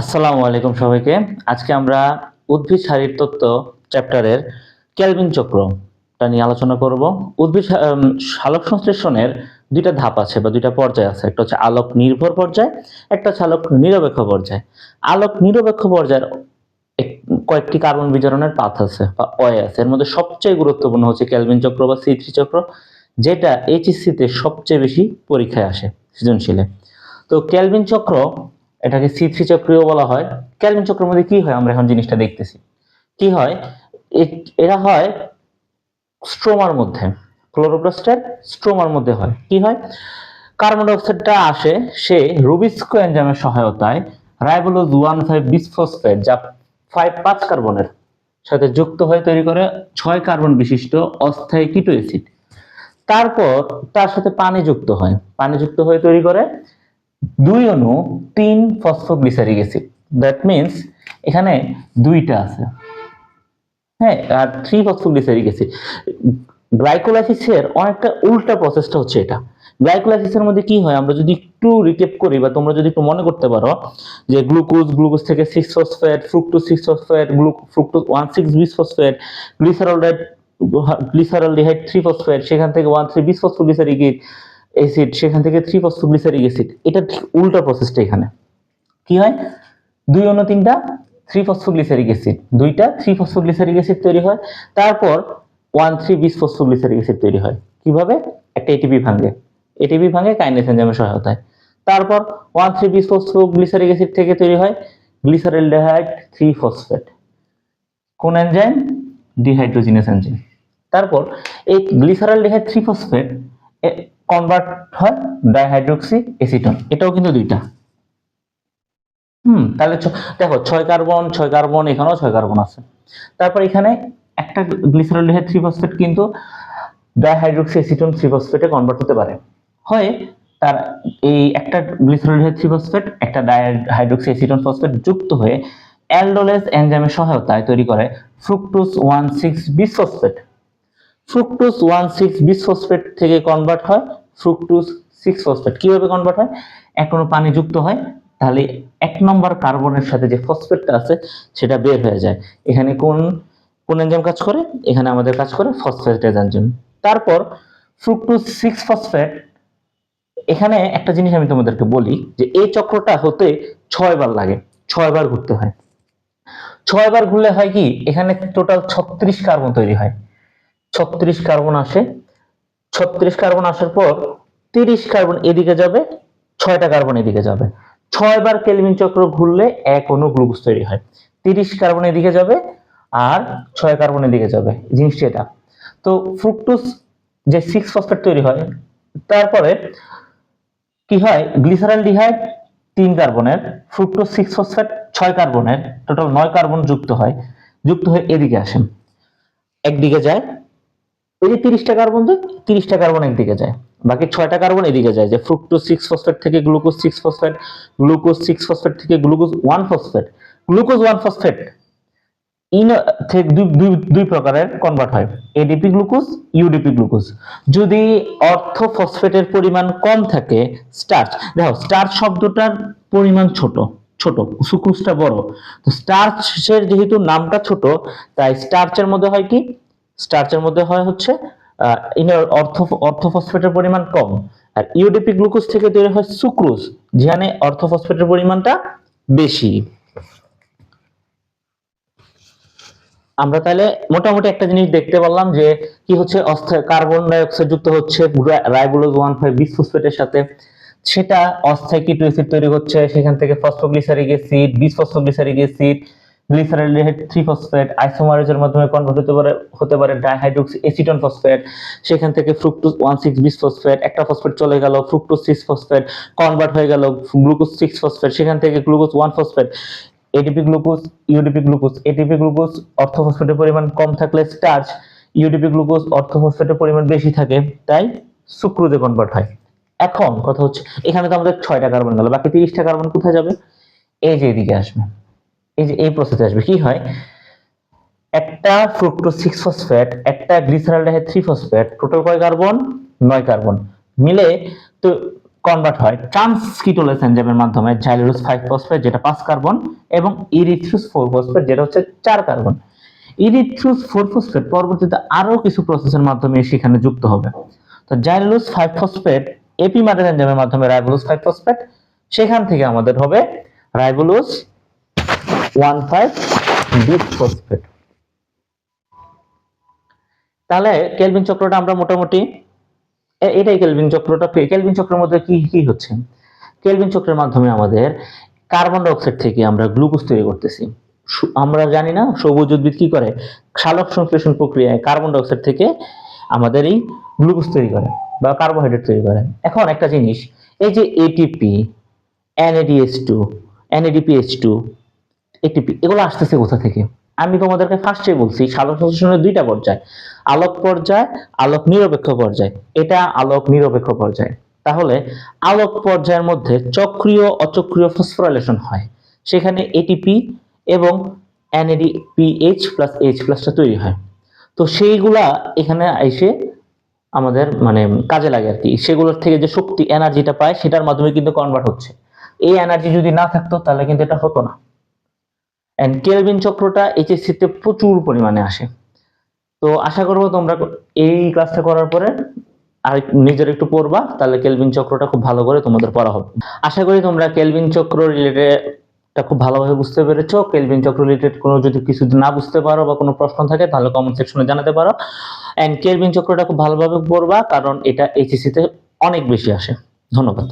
আসসালামু আলাইকুম সবাইকে। আজকে আমরা উদ্ভিদ শারীর তত্ত্ব চ্যাপ্টারের ক্যালভিন চক্রটা নিয়ে আলোচনা করব। উদ্ভিদ সালোক সংশ্লেষণের দুইটা ধাপ আছে বা দুইটা পর্যায় আছে। একটা হচ্ছে আলোক নির্ভর পর্যায়, একটা হচ্ছে আলোক নিরপেক্ষ পর্যায়। আলোক নিরপেক্ষ পর্যায়ের কয়েকটি কার্বন বিজারণের পাথ আছে বা অয় আছে। এর মধ্যে সবচেয়ে গুরুত্বপূর্ণ হচ্ছে ক্যালভিন চক্র বা সি চক্র, যেটা এইচএসসিতে সবচেয়ে বেশি পরীক্ষায় আসে সৃজনশীলে। তো ক্যালভিন চক্র এটাকে সি থ্রি চক্রীয় বলা হয়। ক্যালভিন চক্রের মধ্যে কি হয়? আমরা এখন জিনিসটা দেখতেছি। কি হয়? এরা হয় স্ট্রোমার মধ্যে। ক্লোরোপ্লাস্টের স্ট্রোমার মধ্যে হয়। কি হয়? কার্বন ডাইঅক্সাইডটা আসে, সে রুবিস্কো এনজামের সহায়তায় রাইবোলোজ ওয়ান ফাইভ বিসফসফেট, যা ফাইভ পাঁচ কার্বনের সাথে যুক্ত হয়ে তৈরি করে ছয় কার্বন বিশিষ্ট অস্থায়ী কিটো অ্যাসিড তারপর তার সাথে পানি যুক্ত হয়। পানি যুক্ত হয়ে তৈরি করে দুই অণু তিন ফসফোগ্লিসারিক অ্যাসিড দ্যাট মিন্স এখানে দুইটা আছে। হ্যাঁ আর থ্রি ফসফোগ্লিসারিক অ্যাসিড গ্লাইকোলাইসিসের অনেকটা উল্টা প্রসেসটা হচ্ছে এটা। গ্লাইকোলাইসিসের মধ্যে কি হয়, আমরা যদি একটু রিকেপ করি বা তোমরা যদি একটু মনে করতে পারো যে গ্লুকোজ গ্লুকোজ থেকে six phosphate fructose six phosphate fructose one six bis phosphate glyceraldehyde glyceraldehyde three phosphate সেখান থেকে one three bis phosphoglyceric acid সেখান থেকে থ্রি ফসফোগ্লিসারিক অ্যাসিড এটা ঠিক উল্টা প্রসেসটা এখানে। কি হয়? দুই অন্য তিনটা থ্রি ফসফোগ্লিসারিক অ্যাসিড দুইটা থ্রি ফসফোগ্লিসারিক অ্যাসিড তৈরি হয়। তারপর one three bis phosphoglyceric acid তৈরি হয়। কীভাবে? একটা এটিপি ভাঙে। এটিপি ভাঙে কাইনেস এনজামের সহায়তায়। তারপর one three bis phosphoglyceric acid থেকে তৈরি হয় গ্লিসারেলডিহাইড থ্রি ফসফেট কোন এনজাইম ডিহাইড্রোজিনাস এনজাইম তারপর এই গ্লিসারেলডিহাইড থ্রি ফসফেট কনভার্ট হয় ডাইহাইড্রোক্সি এসিটন এটাও কিন্তু দুইটা। হুম, তাহলে দেখো, ছয় কার্বন ছয় কার্বন এখানেও ছয় কার্বন আছে। তারপর এখানে একটা গ্লিসারলডিহাইড থ্রি ফসফেট কিন্তু ডাইহাইড্রোক্সি এসিটন থ্রি ফসফেটে কনভার্ট হতে পারে। হয় তার এই একটা গ্লিসারলডিহাইড থ্রি ফসফেট একটা ডাইহাইড্রোক্সি এসিটন ফসফেট যুক্ত হয়ে অ্যালডোলেজ এনজাইমের সহায়তায় তৈরি করে fructose one six bisphosphate fructose one six bisphosphate থেকে কনভার্ট হয় ফ্রুক্টোজ সিক্স ফসফেট কীভাবে কনভার্ট হয়? এখনও পানি যুক্ত হয়, তাহলে এক নম্বর কার্বনের সাথে যে ফসফেটটা আছে, সেটা বের হয়ে যায়। এখানে কোন কোন এনজাইম কাজ করে? এখানে আমাদের কাজ করে ফসফেটেজ এনজাইম তারপর ফ্রুক্টোজ সিক্স ফসফেট এখানে একটা জিনিস আমি তোমাদেরকে বলি, যে এই চক্রটা হতে ছয় বার লাগে, ছয় বার ঘুরতে হয়। ছয় বার ঘুরলে হয় কি? এখানে টোটাল ছত্রিশ কার্বন তৈরি হয়। ছত্রিশ কার্বন আসে। ছত্রিশ কার্বন আসার পর তিরিশ কার্বন এদিকে যাবে, ছয়টা কার্বন এদিকে যাবে। ছয় বার কেলভিন চক্র ঘুরলে এক অণু গ্লুকোজ তৈরি হয়। তিরিশ কার্বন এদিকে যাবে আর ছয় কার্বন এদিকে যাবে। জিনিসটা এটা। তো ফ্রুক্টোজ যে সিক্স ফসফেট তৈরি হয়, তারপরে কি হয়? গ্লিসারালডিহাইড তিন কার্বনের, ফ্রুক্টোজ সিক্স ফসফেট ছয় কার্বনের টোটাল নয় কার্বন যুক্ত হয়। যুক্ত হয়ে এদিকে আসেন। একদিকে যায় ওই যে তিরিশটা কার্বন যে তিরিশটা কার্বন একদিকে যায়। বাকি ছয়টা কার্বন এদিকে যায়, যে ফ্রুক্টোজ সিক্স ফসফেট থেকে glucose six phosphate glucose six phosphate থেকে glucose one phosphate glucose one phosphate in দুই প্রকারের কনভার্ট হয়। এডিপি গ্লুকোজ ইউডিপি গ্লুকোজ যদি অর্থ ফসফেটের পরিমাণ কম থাকে স্টার্চ দেখো স্টার্চ শব্দটার পরিমাণ ছোট ছোট, সুক্রোজটা বড়। তো স্টার্চের যেহেতু নামটা ছোট, তাই স্টার্চের মধ্যে হয় কি? স্টার্চের মধ্যে হয় হচ্ছে ইনার অর্থ অর্থ ফসফেটের পরিমাণ কম। আর ইউডিপি গ্লুকোজ থেকে তৈরি হয় সুক্রোজ যেখানে অর্থ ফসফেটের পরিমাণটা বেশি। আমরা তাহলে মোটামুটি একটা জিনিস দেখতে পারলাম যে, কি হচ্ছে, অস্থায়ী কার্বন ডাই অক্সাইড যুক্ত হচ্ছে রাইবোলোজ ওয়ান ফাইভ বিসফসফেটের সাথে। সেটা অস্থায়ী কিটো তৈরি হচ্ছে, সেখান থেকে phosphoglyceric acid bisphosphoglyceric acid glyceraldehyde three phosphate আইসোমারেজের মাধ্যমে কনভার্ট হতে পারে হতে পারে ডাইহাইড্রোক্সি এসিটন ফসফেট সেখান থেকে fructose one six bis phosphate একটা ফসফেট চলে গেল ফ্রুক্টোজ সিক্স ফসফেট কনভার্ট হয়ে গেল গ্লুকোজ সিক্স ফসফেট সেখান থেকে glucose one phosphate ATP glucose UDP glucose ATP glucose অর্থফসফেটের পরিমাণ কম থাকলে স্টার্চ ইউডিপি গ্লুকোজ অর্থফসফেটের পরিমাণ বেশি থাকে, তাই সুক্রোজে কনভার্ট হয়। এখন কথা হচ্ছে, এখানে তো আমাদের ছয়টা কার্বন গেল, বাকি তিরিশটা কার্বন কোথায় যাবে? এই যে এদিকে আসবে। এই যে এই প্রসেসে আসবে, কি হয়? একটা ফ্রুক্টোজ সিক্স ফসফেট একটা গ্লিসারলডিহাইড থ্রি ফসফেট টোটাল কয় কার্বন নয় কার্বন মিলে তো কনভার্ট হয় ট্রান্সকিটোলেস এনজাইমের মাধ্যমে জাইলোস ফাইভ ফসফেট যেটা পাঁচ কার্বন এবং ইরিথ্রুস ফোর ফসফেট যেটা হচ্ছে চার কার্বন ইরিথ্রুস ফোর ফসফেট পরবর্তীতে আরও কিছু প্রসেসের মাধ্যমে সেখানে যুক্ত হবে। তো জাইলোস ফাইভ ফসফেট এপিমারেজ এনজাইমের মাধ্যমে রাইবোলোস ফাইভ ফসফেট সেখান থেকে আমাদের হবে ribulose one five bis phosphate তাহলে কেলভিন চক্রটা আমরা মোটামুটি এটাই কেলভিন চক্রটা কেলভিন চক্রের মধ্যে কি কি হচ্ছে? কেলভিন চক্রের মাধ্যমে আমাদের কার্বন ডাইঅক্সাইড থেকে আমরা গ্লুকোজ তৈরি করতেছি। আমরা জানি না সবুজ উদ্ভিদ কি করে? সালোক সংশ্লেষণ প্রক্রিয়ায় কার্বন ডাইঅক্সাইড থেকে আমাদের এই গ্লুকোজ তৈরি করে বা কার্বোহাইড্রেট তৈরি করে। এখন একটা জিনিস, এই যে ATP NADH two NADPH two ATP এগুলো আসতেছে কোথা থেকে? আমি তোমাদেরকে ফার্স্টে বলছি সালোক সংশ্লেষণের দুইটা পর্যায়, আলোক পর্যায়, আলোক নিরপেক্ষ পর্যায়। এটা আলোক নিরপেক্ষ পর্যায়। তাহলে আলোক পর্যায়ের মধ্যে চক্রীয়, অচক্রীয় ফসফোরাইলেশন হয়। সেখানে এটিপি এবং এনএডিপিএইচ প্লাস এইচ প্লাসটা তৈরি হয়। তো সেইগুলা এখানে এসে আমাদের মানে কাজে লাগে আর কি। সেগুলোর থেকে যে শক্তি এনার্জিটা পায়, সেটার মাধ্যমে কিন্তু কনভার্ট হচ্ছে। এই এনার্জি যদি না থাকতো, তাহলে কিন্তু এটা হতো না। এন্ড কেলভিন চক্রটা এইচএসসি তে প্রচুর পরিমাণে আসে। তো আশা করব তোমরা এই ক্লাসটা করার পরে আর নিজের একটু পড়বা, তাহলে কেলভিন চক্রটা খুব ভালো করে তোমাদের পড়া হবে। আশা করি তোমরা কেলভিন চক্র রিলেটেড খুব ভালোভাবে বুঝতে পেরেছ। কেলভিন চক্র রিলেটেড কোনো যদি কিছু না বুঝতে পারো বা কোনো প্রশ্ন থাকে, তাহলে কমেন্ট সেকশনে জানাতে পারো। এন্ড কেলভিন চক্রটা খুব ভালোভাবে পড়বা, কারণ এটা এইচএসসি তে অনেক বেশি আসে। ধন্যবাদ।